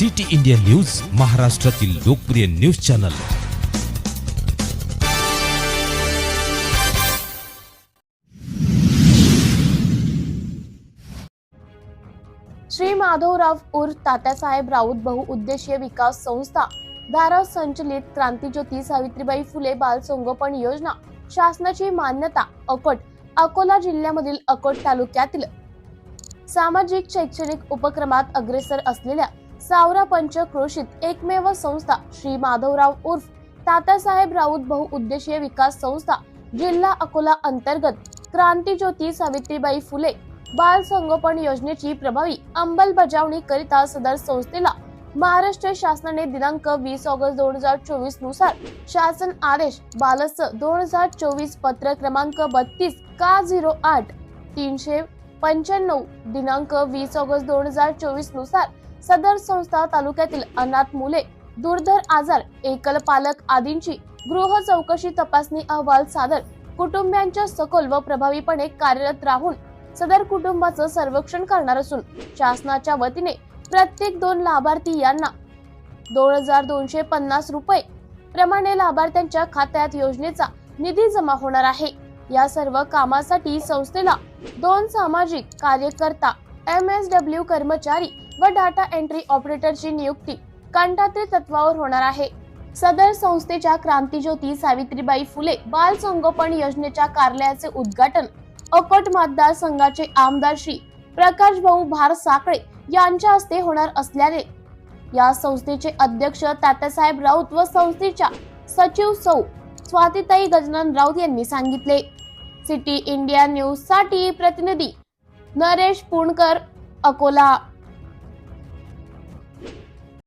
City India news महाराष्ट्रातील लोकप्रिय news channel. Shri Madhavrao उर्फ तात्यासाहेब राऊत बहुउद्देशीय विकास संस्था धारा संचलित क्रांतीज्योती सावित्रीबाई फुले बाल संगोपन योजना शासनाची मान्यता अकोट अकोला जिल्ह्यामधील अकोट तालुक्यातील सामाजिक शैक्षणिक उपक्रमात अग्रेसर असलेल्या सावरा पंचक्रोशीत एकमेव संस्था श्री माधवराव उर्फ तात्यासाहेब राऊत बहुउद्देशीय विकास संस्था जिल्हा अकोला अंतर्गत क्रांतीज्योती सावित्रीबाई फुले बाल संगोपन योजनेची प्रभावी अंमलबजावणी करिता सदर संस्थेला महाराष्ट्र शासनाने दिनांक वीस ऑगस्ट दोन हजार चोवीसनुसार शासन आदेश बालस दोन हजार चोवीस पत्र क्रमांक बत्तीस का झिरो आठ तीनशे पंच्याण्णव दिनांक वीस ऑगस्ट दोन हजार चोवीसनुसार सदर संस्था तालुक्यातील अनाथ मुले दुर्धर आजार एकल पालक आदींची गृह चौकशी तपासणी अहवाल सादर कुटुंबियांच्या सखोल व प्रभावीपणे कार्यरत राहून सदर कुटुंबाचं सर्वेक्षण करणार असून शासनाच्या वतीने प्रत्येक दोन लाभार्थी यांना दोन हजार दोनशे पन्नास रुपये प्रमाणे लाभार्थ्यांच्या खात्यात योजनेचा निधी जमा होणार आहे. या सर्व कामासाठी संस्थेला दोन सामाजिक कार्यकर्ता एम एस डब्ल्यू कर्मचारी व डाटा एंट्री ऑपरेटरची नियुक्ती कंठात्री तत्वावर होणार आहे. सदर संस्थेच्या क्रांतीज्योती सावित्रीबाई फुले बाल संगोपन योजनेच्या कार्यालयाचे उद्घाटन अकोट मतदारसंघाचे आमदार श्री प्रकाश भाऊ भार साकळे यांच्या हस्ते होणार असल्याने या संस्थेचे अध्यक्ष तात्यासाहेब राऊत व संस्थेच्या सचिव सौ स्वातीताई गजानन राऊत यांनी सांगितले. सिटी इंडिया न्यूजसाठी प्रतिनिधी नरेश पुणकर अकोला.